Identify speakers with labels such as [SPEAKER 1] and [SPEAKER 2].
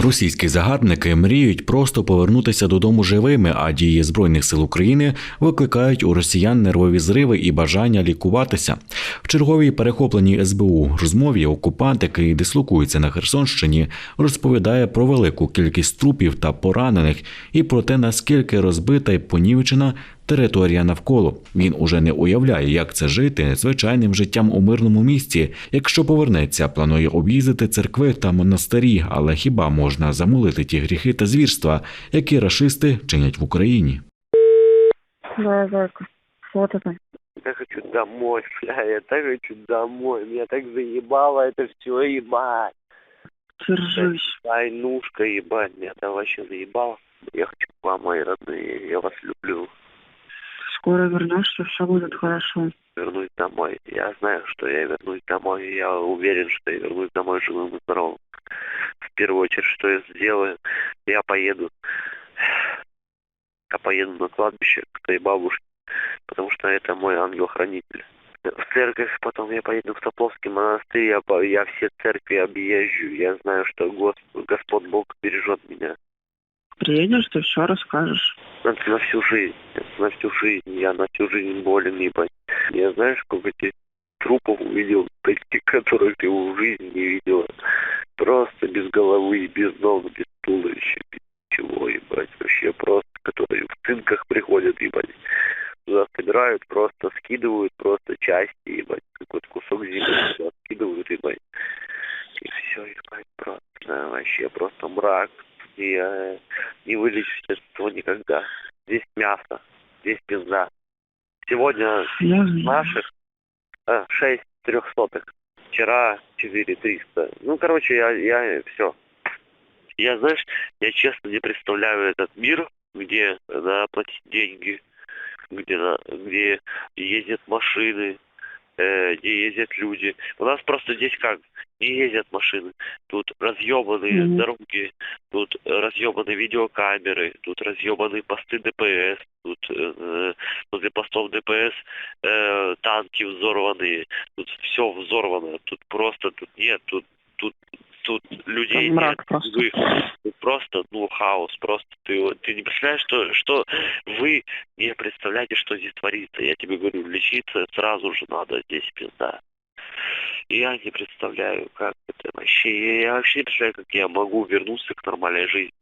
[SPEAKER 1] Російські загарбники мріють просто повернутися додому живими, а дії збройних сил України викликають у росіян нервові зриви і бажання лікуватися. В черговій перехопленій СБУ розмові окупант, який дислокується на Херсонщині, розповідає про велику кількість трупів та поранених і про те, наскільки розбита і понівечена територія навколо. Він уже не уявляє, як це жити звичайним життям у мирному місті. Якщо повернеться, планує об'їздити церкви та монастирі, але хіба можна замолити ті гріхи та звірства, які рашисти чинять в Україні?
[SPEAKER 2] Да, зайка. Вот это.
[SPEAKER 3] Я хочу домой, бля, я так хочу домой. Меня так заебало это все, ебать.
[SPEAKER 2] Держись.
[SPEAKER 3] Войнушка, ебать, меня это вообще заебало. Я хочу к вам, мои родные, я вас люблю.
[SPEAKER 2] Скоро вернешься, все будет хорошо.
[SPEAKER 3] Вернусь домой. Я знаю, что я вернусь домой. Я уверен, что я вернусь домой живым и здоровым. В первую очередь, что я сделаю, я поеду. Я поеду на кладбище к твоей бабушке, потому что это мой ангел-хранитель. В церковь, потом я поеду в Топловский монастырь, я, я все церкви объезжу. Я знаю, что Гос- Господь Бог бережет меня.
[SPEAKER 2] Приедешь, ты все расскажешь.
[SPEAKER 3] На, на всю жизнь. На всю жизнь. Я на всю жизнь болен, ебать. Я знаешь, сколько этих трупов увидел, таких, которых ты в жизни не видела. Просто без головы, без ног, без туловища, без ничего, ебать. Вообще просто, которые в цинках приходят, ебать. Туда собирают, просто скидывают, просто части, ебать. Какой-то кусок земли туда скидывают, ебать. И все, ебать, просто вообще просто мрак. И э, не вылечишься от этого никогда. Здесь мясо, здесь пизда. Сегодня
[SPEAKER 2] знаю.
[SPEAKER 3] наших э, шесть трехсотых. Вчера четыре триста. Ну, короче, я, я все. Я, знаешь, я честно не представляю этот мир, где надо платить деньги, где, где ездят машины, э, где ездят люди. У нас просто здесь как? Не ездят машины. Тут разъебанные
[SPEAKER 2] Мгм.
[SPEAKER 3] дороги, тут разъебанные видеокамеры, тут разъебанные посты ДПС, тут э, э, возле постов ДПС э, танки взорванные, тут все взорвано, тут просто тут нет, тут тут тут людей
[SPEAKER 2] Там мрак
[SPEAKER 3] нет,
[SPEAKER 2] просто.
[SPEAKER 3] живых. Тут просто ну хаос, просто ты ты не представляешь, что что вы не представляете, что здесь творится. Я тебе говорю, лечиться сразу же надо здесь пизда. Я не представляю, как это вообще. Я вообще не представляю, как я могу вернуться к нормальной жизни.